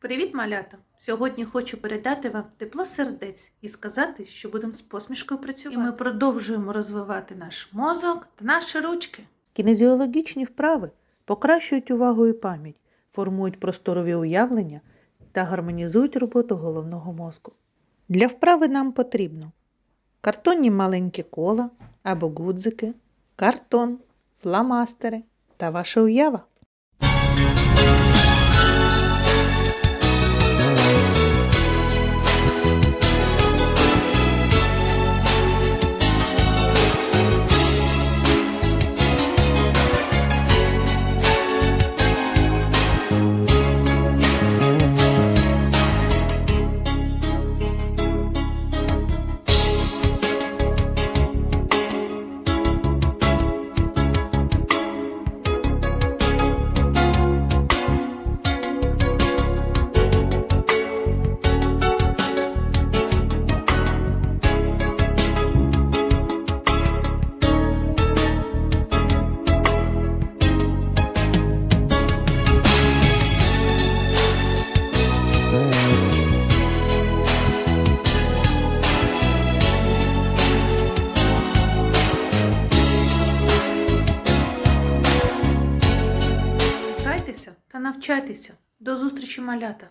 Привіт, малята! Сьогодні хочу передати вам тепло сердець і сказати, що будемо з посмішкою працювати. І ми продовжуємо розвивати наш мозок та наші ручки. Кінезіологічні вправи покращують увагу і пам'ять, формують просторові уявлення та гармонізують роботу головного мозку. Для вправи нам потрібно картонні маленькі кола або гудзики, картон, фломастери та ваша уява. Та навчайтеся. До зустрічі, малята!